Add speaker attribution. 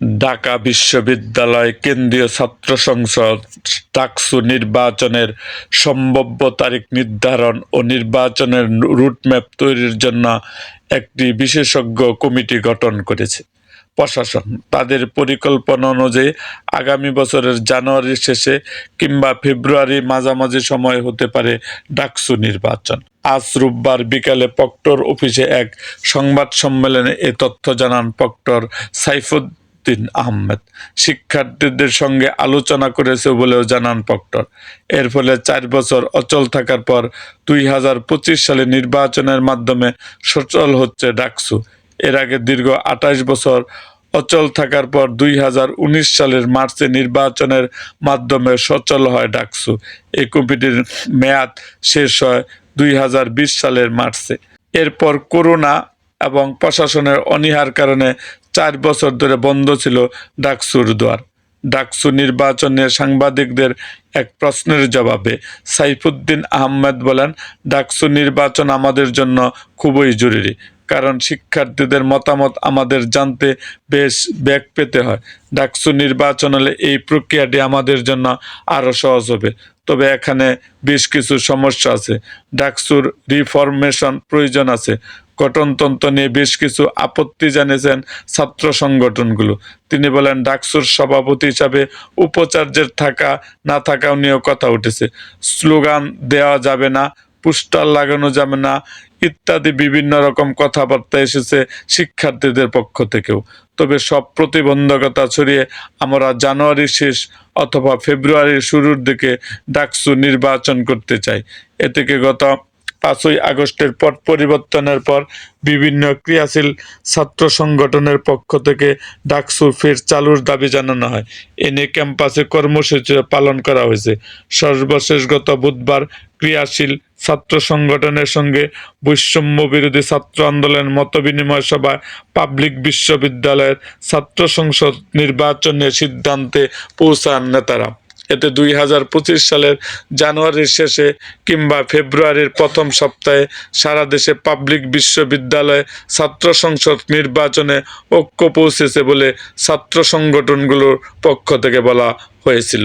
Speaker 1: ঢাকা বিশ্ববিদ্যালয় কেন্দ্রীয় ছাত্র সংসদ টাকসু নির্বাচনের সম্ভাব্য তারিখ নির্ধারণ ও নির্বাচনের রুটম্যাপ তৈরির জন্য একটি বিশেষজ্ঞ কমিটি গঠন করেছে। প্রশাসন তাদের পরিকল্পনা অনুযায়ী আগামী বছরের জানুয়ারির শেষে কিংবা ফেব্রুয়ারি মাঝামাঝি সময় হতে পারে ডাকসু নির্বাচন। আজ রোববার বিকালে প্রক্টর অফিসে এক সংবাদ সম্মেলনে এ তথ্য জানান প্রক্টর সাইফুদ্দিন আহমেদ শিক্ষার্থীদের সঙ্গে আলোচনা করেছে বলেও জানান প্রক্টর। এর ফলে চার বছর অচল থাকার পর দুই হাজার পঁচিশ সালে নির্বাচনের মাধ্যমে সচল হচ্ছে ডাকসু। এর আগে দীর্ঘ আঠাশ বছর অচল থাকার পর দুই হাজার উনিশ সালের মার্চে নির্বাচনের মাধ্যমে সচল হয় ডাকসু। এই কমিটির মেয়াদ শেষ হয় দুই হাজার বিশ সালের মার্চে। এরপর করোনা এবং প্রশাসনের অনীহার কারণে চার বছর ধরে বন্ধ ছিল ডাকসুর দ্বার ডাকসু নির্বাচন সাংবাদিকদের এক প্রশ্নের জবাবে সাইফুদ্দিন আহমেদ বলেন, ডাকসু নির্বাচন আমাদের জন্য খুবই জরুরি। কারণ শিক্ষার্থীদের মতামত আমাদের জানতে বেশ ব্যাগ পেতে হয়। ডাকসু নির্বাচন হলে এই প্রক্রিয়াটি আমাদের জন্য আরও সহজ হবে। তবে এখানে বেশ কিছু সমস্যা আছে। ডাকসুর রিফরমেশন প্রয়োজন আছে। গঠনতন্ত্র নিয়ে বেশ কিছু আপত্তি জানিয়েছেন ছাত্র সংগঠনগুলো। তিনি বলেন, ডাকসুর সভাপতি হিসাবে উপাচার্যের থাকা, না থাকাও নিয়েও কথা উঠেছে। স্লোগান দেওয়া যাবে না। পোস্টার লাগানো যাবে না, ইত্যাদি বিভিন্ন রকম কথাবার্তা এসেছে শিক্ষার্থীদের পক্ষ থেকেও। তবে সব প্রতিবন্ধকতা ছড়িয়ে আমরা জানুয়ারি শেষ অথবা ফেব্রুয়ারির শুরুর দিকে ডাকসু নির্বাচন করতে চাই। এ থেকে গত পাঁচই আগস্টের পর পরিবর্তনের পর বিভিন্ন ক্রিয়াশীল ছাত্র সংগঠনের পক্ষ থেকে ডাকসু ফের চালুর দাবি জানানো হয়। এ নিয়ে ক্যাম্পাসে কর্মসূচি পালন করা হয়েছে। সর্বশেষ গত বুধবার ক্রিয়াশীল ছাত্র সংগঠনের সঙ্গে বৈষম্য বিরোধী ছাত্র আন্দোলনের মতবিনিময় সভায় পাবলিক বিশ্ববিদ্যালয়ের ছাত্র সংসদ নির্বাচনের সিদ্ধান্তে পৌঁছান নেতারা। এতে দুই হাজার পঁচিশ সালের জানুয়ারির শেষে কিংবা ফেব্রুয়ারির প্রথম সপ্তাহে সারা দেশে পাবলিক বিশ্ববিদ্যালয়ে ছাত্র সংসদ নির্বাচনে ঐক্য পৌঁছেছে বলে ছাত্র সংগঠনগুলোর পক্ষ থেকে বলা হয়েছিল।